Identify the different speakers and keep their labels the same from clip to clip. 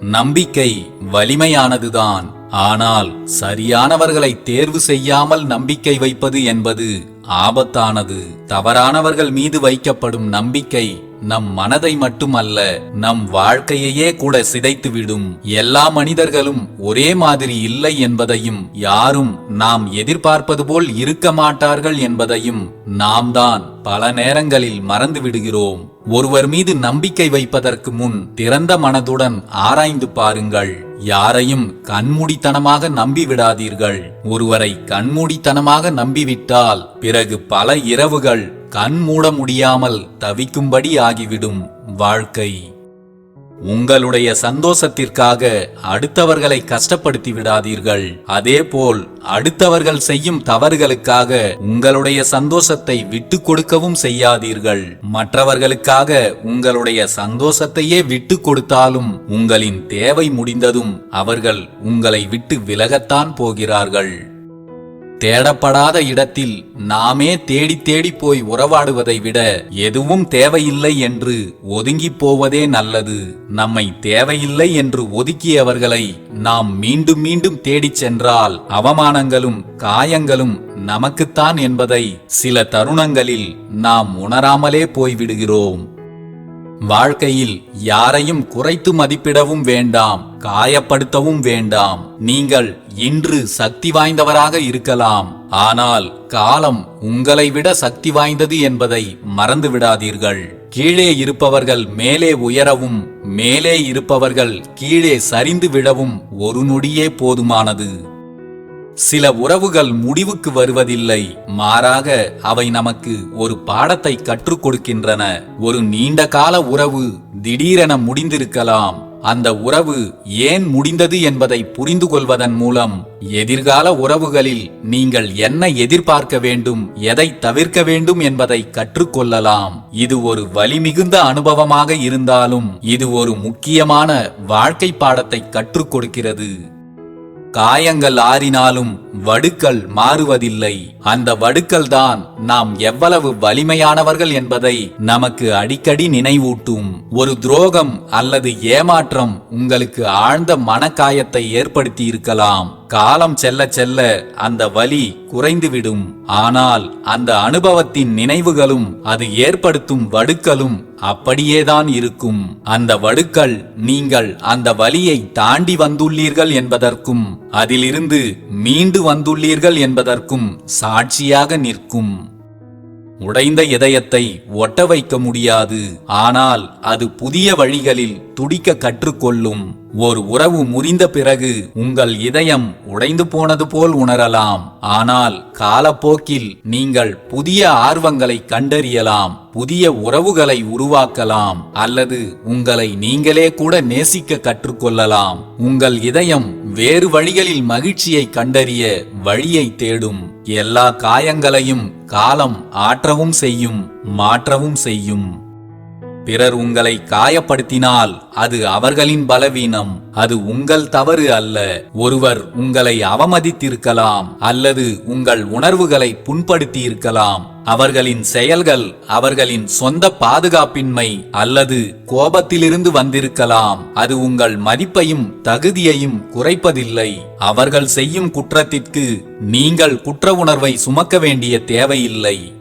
Speaker 1: நம்பிக்கை வலிமையானதுதான். ஆனால் சரியானவர்களை தேர்வு செய்யாமல் நம்பிக்கை வைப்பது என்பது ஆபத்தானது. தவறானவர்கள் மீது வைக்கப்படும் நம்பிக்கை நம் மனதை மட்டுமல்ல நம் வாழ்க்கையையே கூட சிதைத்துவிடும். எல்லா மனிதர்களும் ஒரே மாதிரி இல்லை என்பதையும் யாரும் நாம் எதிர்பார்ப்பது போல் இருக்க மாட்டார்கள் என்பதையும் நாம் தான் பல நேரங்களில் மறந்து விடுகிறோம் ஒருவர் மீது நம்பிக்கை வைப்பதற்கு முன் திறந்த மனதுடன் ஆராய்ந்து பாருங்கள். யாரையும் கண்மூடித்தனமாக நம்பிவிடாதீர்கள். ஒருவரை கண்மூடித்தனமாக நம்பிவிட்டால் பிறகு பல இரவுகள் கண் மூட முடியாமல் தவிக்கும்படி ஆகிவிடும் வாழ்க்கை. உங்களுடைய சந்தோஷத்திற்காக அடுத்தவர்களை கஷ்டப்படுத்தி விடாதீர்கள். அதேபோல் அடுத்தவர்கள் செய்யும் தவறுகளுக்காக உங்களுடைய சந்தோஷத்தை விட்டு கொடுக்கவும் செய்யாதீர்கள். மற்றவர்களுக்காக உங்களுடைய சந்தோஷத்தையே விட்டு கொடுத்தாலும் உங்களின் தேவை முடிந்ததும் அவர்கள் உங்களை விட்டு விலகத்தான் போகிறார்கள். தேடப்படாத இடத்தில் நாமே தேடி தேடி போய் உறவாடுவதை விட எதுவும் தேவையில்லை என்று ஒதுங்கிப் போவதே நல்லது. நம்மை தேவையில்லை என்று ஒதுக்கியவர்களை நாம் மீண்டும் மீண்டும் தேடிச் சென்றால் அவமானங்களும் காயங்களும் நமக்குத்தான் என்பதை சில தருணங்களில் நாம் உணராமலே போய்விடுகிறோம். வாழ்க்கையில் யாரையும் குறைத்து மதிப்பிடவும் வேண்டாம். காயப்படுத்தவும் வேண்டாம். நீங்கள் இன்று சக்தி வாய்ந்தவராக இருக்கலாம். ஆனால் காலம் உங்களை விட சக்தி வாய்ந்தது என்பதை மறந்து விடாதீர்கள். கீழே இருப்பவர்கள் மேலே உயரவும் மேலே இருப்பவர்கள் கீழே சரிந்து விடவும் ஒரு நொடியே போதுமானது. சில உறவுகள் முடிவுக்கு வருவதில்லை. மாறாக அவை நமக்கு ஒரு பாடத்தை கற்றுக் கொடுக்கின்றன. ஒரு நீண்ட கால உறவு திடீரென முடிந்திருக்கலாம். அந்த உறவு ஏன் முடிந்தது என்பதை புரிந்து கொள்வதன் மூலம் எதிர்கால உறவுகளில் நீங்கள் என்ன எதிர்பார்க்க வேண்டும் எதை தவிர்க்க வேண்டும் என்பதை கற்றுக்கொள்ளலாம். இது ஒரு வலிமிகுந்த அனுபவமாக இருந்தாலும் இது ஒரு முக்கியமான வாழ்க்கை பாடத்தை கற்றுக் கொடுக்கிறது. காயங்கள் ஆறினாலும் வடுக்கள் மாறுவதில்லை. அந்த வடுக்கள் தான் நாம் எவ்வளவு வலிமையானவர்கள் என்பதை நமக்கு அடிக்கடி நினைவூட்டும். ஒரு துரோகம் அல்லது ஏமாற்றம் உங்களுக்கு ஆழ்ந்த மனக்காயத்தை ஏற்படுத்தி இருக்கலாம் காலம் செல்ல செல்ல அந்த வலி குறைந்துவிடும். ஆனால் அந்த அனுபவத்தின் நினைவுகளும் அது ஏற்படுத்தும் வடுக்களும் அப்படியேதான் இருக்கும். அந்த வடுக்கள் நீங்கள் அந்த வலியை தாண்டி வந்துள்ளீர்கள் என்பதற்கும் அதிலிருந்து மீண்டு வந்துள்ளீர்கள் என்பதற்கும் சாட்சியாக நிற்கும். உடைந்த இதயத்தை ஒட்ட வைக்க முடியாது. ஆனால் அது புதிய வழிகளில் துடிக்க கற்றுக்கொள்ளும். ஒரு உறவு முறிந்த பிறகு உங்கள் இதயம் உடைந்து போனது போல் உணரலாம். ஆனால் காலப்போக்கில் நீங்கள் புதிய ஆர்வங்களை கண்டறியலாம் புதிய உறவுகளை உருவாக்கலாம் அல்லது உங்களை நீங்களே கூட நேசிக்க கற்றுக்கொள்ளலாம். உங்கள் இதயம் வேறு வழிகளில் மகிழ்ச்சியை கண்டறிய வழியை தேடும். எல்லா காயங்களையும் காலம் ஆற்றவும் செய்யும் மாற்றவும் செய்யும். பிறர் உங்களை காயப்படுத்தினால் அது அவர்களின் பலவீனம். அது உங்கள் தவறு அல்ல. ஒருவர் உங்களை அவமதித்திருக்கலாம் அல்லது உங்கள் உணர்வுகளை புண்படுத்தி இருக்கலாம் அவர்களின் செயல்கள் அவர்களின் சொந்த பாதுகாப்பின்மை அல்லது கோபத்திலிருந்து வந்திருக்கலாம். அது உங்கள் மதிப்பையும் தகுதியையும் குறைப்பதில்லை. அவர்கள் செய்யும் குற்றத்திற்கு நீங்கள் குற்ற உணர்வை சுமக்க வேண்டிய தேவையில்லை.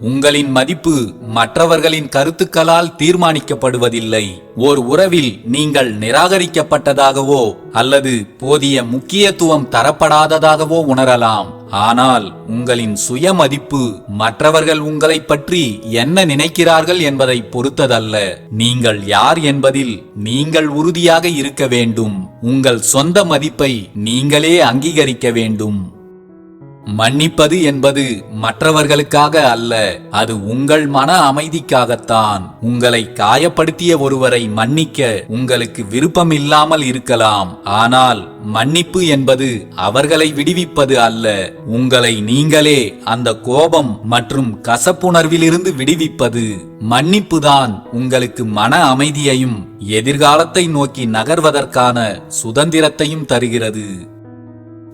Speaker 1: உங்களின் மதிப்பு மற்றவர்களின் கருத்துக்களால் தீர்மானிக்கப்படுவதில்லை. ஓர் உறவில் நீங்கள் நிராகரிக்கப்பட்டதாகவோ அல்லது போதிய முக்கியத்துவம் தரப்படாததாகவோ உணரலாம். ஆனால் உங்களின் சுய மதிப்பு மற்றவர்கள் உங்களை பற்றி என்ன நினைக்கிறார்கள் என்பதை பொறுத்ததல்ல. நீங்கள் யார் என்பதில் நீங்கள் உறுதியாக இருக்க வேண்டும். உங்கள் சொந்த மதிப்பை நீங்களே அங்கீகரிக்க வேண்டும். மன்னிப்பது என்பது மற்றவர்களுக்காக அல்ல அது உங்கள் மன அமைதிக்காகத்தான். உங்களை காயப்படுத்திய ஒருவரை மன்னிக்க உங்களுக்கு விருப்பம் இல்லாமல் இருக்கலாம். ஆனால் மன்னிப்பு என்பது அவர்களை விடுவிப்பது அல்ல உங்களை நீங்களே அந்த கோபம் மற்றும் கசப்புணர்விலிருந்து விடுவிப்பது. மன்னிப்புதான் உங்களுக்கு மன அமைதியையும் எதிர்காலத்தை நோக்கி நகர்வதற்கான சுதந்திரத்தையும் தருகிறது.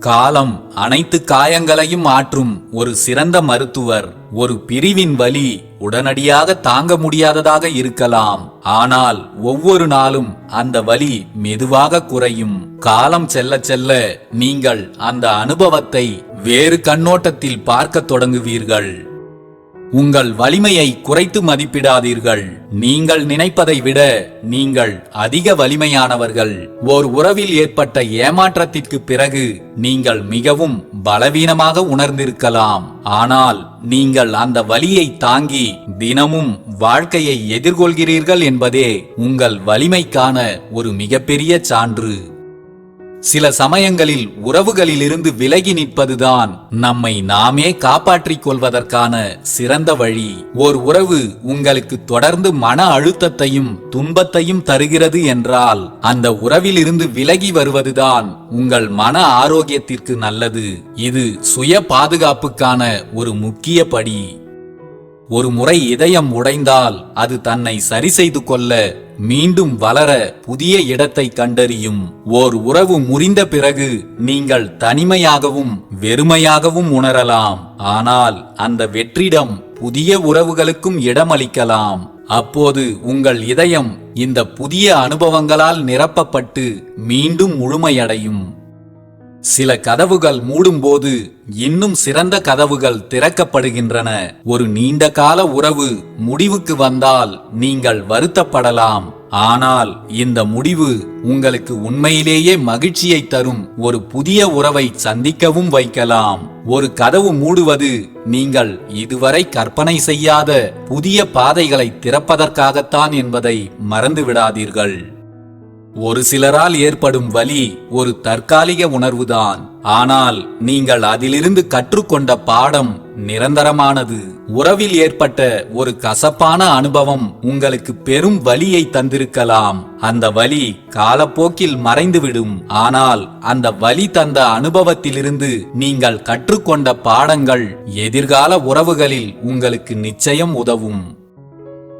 Speaker 1: காலம் அனைத்து காயங்களையும் ஆற்றும் ஒரு சிறந்த மருத்துவர். ஒரு பிரிவின் வலி உடனடியாக தாங்க முடியாததாக இருக்கலாம். ஆனால் ஒவ்வொரு நாளும் அந்த வலி மெதுவாக குறையும். காலம் செல்ல செல்ல நீங்கள் அந்த அனுபவத்தை வேறு கண்ணோட்டத்தில் பார்க்கத் தொடங்குவீர்கள். உங்கள் வலிமையை குறைத்து மதிப்பிடாதீர்கள். நீங்கள் நினைப்பதை விட நீங்கள் அதிக வலிமையானவர்கள். ஓர் உறவில் ஏற்பட்ட ஏமாற்றத்திற்கு பிறகு நீங்கள் மிகவும் பலவீனமாக உணர்ந்திருக்கலாம். ஆனால் நீங்கள் அந்த வலியை தாங்கி தினமும் வாழ்க்கையை எதிர்கொள்கிறீர்கள் என்பதே உங்கள் வலிமைக்கான ஒரு மிகப்பெரிய சான்று. சில சமயங்களில் உறவுகளிலிருந்து விலகி நிற்பதுதான் நம்மை நாமே காப்பாற்றிக் கொள்வதற்கான சிறந்த வழி. ஓர் உறவு உங்களுக்கு தொடர்ந்து மன அழுத்தத்தையும் துன்பத்தையும் தருகிறது என்றால் அந்த உறவிலிருந்து விலகி வருவதுதான் உங்கள் மன ஆரோக்கியத்திற்கு நல்லது. இது சுய பாதுகாப்புக்கான ஒரு முக்கிய படி. ஒரு முறை இதயம் உடைந்தால் அது தன்னை சரி செய்து கொள்ள மீண்டும் வளர புதிய இடத்தை கண்டறியும். ஓர் உறவு முறிந்த பிறகு நீங்கள் தனிமையாகவும் வெறுமையாகவும் உணரலாம். ஆனால் அந்த வெற்றிடம் புதிய உறவுகளுக்கும் இடமளிக்கலாம். அப்போது உங்கள் இதயம் இந்த புதிய அனுபவங்களால் நிரப்பப்பட்டு மீண்டும் முழுமையடையும். சில கதவுகள் மூடும்போது இன்னும் சிறந்த கதவுகள் திறக்கப்படுகின்றன. ஒரு நீண்ட கால உறவு முடிவுக்கு வந்தால் நீங்கள் வருத்தப்படலாம். ஆனால் இந்த முடிவு உங்களுக்கு உண்மையிலேயே மகிழ்ச்சியை தரும். ஒரு புதிய உறவை சந்திக்கவும் வைக்கலாம். ஒரு கதவு மூடுவது நீங்கள் இதுவரை கற்பனை செய்யாத புதிய பாதைகளை திறப்பதற்காகத்தான் என்பதை மறந்துவிடாதீர்கள். ஒரு சிலரால் ஏற்படும் வலி ஒரு தற்காலிக உணர்வுதான். ஆனால் நீங்கள் அதிலிருந்து கற்றுக்கொண்ட பாடம் நிரந்தரமானது. உறவில் ஏற்பட்ட ஒரு கசப்பான அனுபவம் உங்களுக்கு பெரும் வலியை தந்திருக்கலாம். அந்த வலி காலப்போக்கில் மறைந்துவிடும். ஆனால் அந்த வலி தந்த அனுபவத்திலிருந்து நீங்கள் கற்றுக்கொண்ட பாடங்கள் எதிர்கால உறவுகளில் உங்களுக்கு நிச்சயம் உதவும்.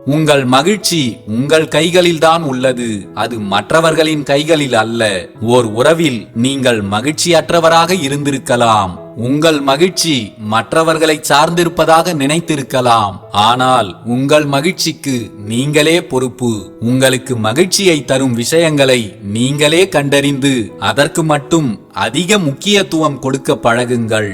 Speaker 1: உங்கள் மகிழ்ச்சி உங்கள் கைகளில்தான் உள்ளது. அது மற்றவர்களின் கைகளில் அல்ல. ஓர் உறவில் நீங்கள் மகிழ்ச்சியற்றவராக இருந்திருக்கலாம். உங்கள் மகிழ்ச்சி மற்றவர்களை சார்ந்திருப்பதாக நினைத்திருக்கலாம். ஆனால் உங்கள் மகிழ்ச்சிக்கு நீங்களே பொறுப்பு. உங்களுக்கு மகிழ்ச்சியை தரும் விஷயங்களை நீங்களே கண்டறிந்து அதற்கு மட்டும் அதிக முக்கியத்துவம் கொடுக்க பழகுங்கள்.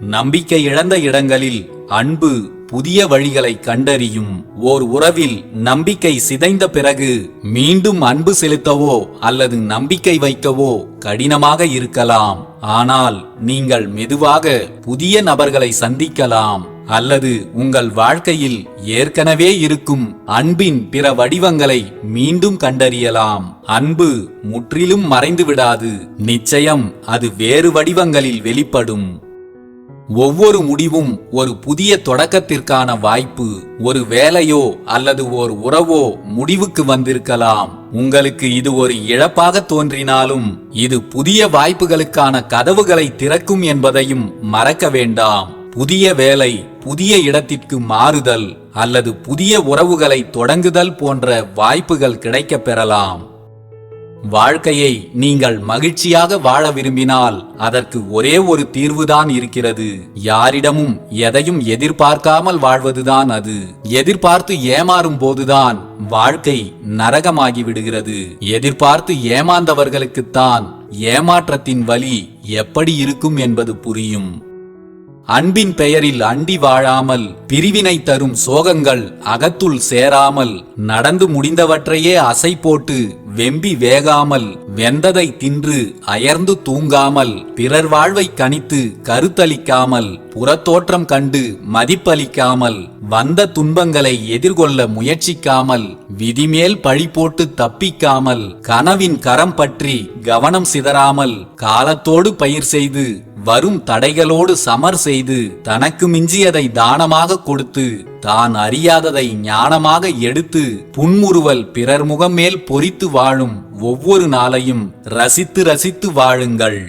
Speaker 1: நம்பிக்கை இழந்த இடங்களில் அன்பு புதிய வழிகளை கண்டறியும் ஓர் உறவில் நம்பிக்கை சிதைந்த பிறகு மீண்டும் அன்பு செலுத்தவோ அல்லது நம்பிக்கை வைக்கவோ கடினமாக இருக்கலாம். ஆனால் நீங்கள் மெதுவாக புதிய நபர்களை சந்திக்கலாம் அல்லது உங்கள் வாழ்க்கையில் ஏற்கனவே இருக்கும் அன்பின் பிற வடிவங்களை மீண்டும் கண்டறியலாம். அன்பு முற்றிலும் மறைந்து விடாது நிச்சயம் அது வேறு வடிவங்களில் வெளிப்படும். ஒவ்வொரு முடிவும் ஒரு புதிய தொடக்கத்திற்கான வாய்ப்பு ஒரு வேலையோ அல்லது ஓர் உறவோ முடிவுக்கு வந்திருக்கலாம். உங்களுக்கு இது ஒரு இழப்பாக தோன்றினாலும் இது புதிய வாய்ப்புகளுக்கான கதவுகளை திறக்கும் என்பதையும் மறக்க வேண்டாம். புதிய வேலை புதிய இடத்திற்கு மாறுதல் அல்லது புதிய உறவுகளை தொடங்குதல் போன்ற வாய்ப்புகள் கிடைக்கப் பெறலாம். வாழ்க்கையை நீங்கள் மகிழ்ச்சியாக வாழ விரும்பினால் அதற்கு ஒரே ஒரு தீர்வுதான் இருக்கிறது. யாரிடமும் எதையும் எதிர்பார்க்காமல் வாழ்வதுதான் அது. எதிர்பார்த்து ஏமாறும் போதுதான் வாழ்க்கை நரகமாகி விடுகிறது. எதிர்பார்த்து ஏமாந்தவர்களுக்குத்தான் ஏமாற்றத்தின் வலி எப்படி இருக்கும் என்பது புரியும். அன்பின் பெயரில் அண்டி வாழாமல் பிரிவினை தரும் சோகங்கள் அகத்துள் சேராமல் நடந்து முடிந்தவற்றையே அசை போட்டு வெம்பி வேகாமல் வெந்ததை தின்று அயர்ந்து தூங்காமல் பிறர் வாழ்வை கணித்து கருத்தளிக்காமல் புறத்தோற்றம் கண்டு மதிப்பளிக்காமல் வந்த துன்பங்களை எதிர்கொள்ள முயற்சிக்காமல் விதிமேல் பழி போட்டு தப்பிக்காமல் கனவின் கரம் பற்றி கவனம் சிதறாமல் காலத்தோடு பயிர் செய்து வரும் தடைகளோடு சமர் செய்து தனக்கு மிஞ்சியதை தானமாக கொடுத்து தான் அறியாததை ஞானமாக எடுத்து புன்முறுவல் பிறர் முகம் மேல் பொறித்து வாழும் ஒவ்வொரு நாளையும் ரசித்து ரசித்து வாழுங்கள்.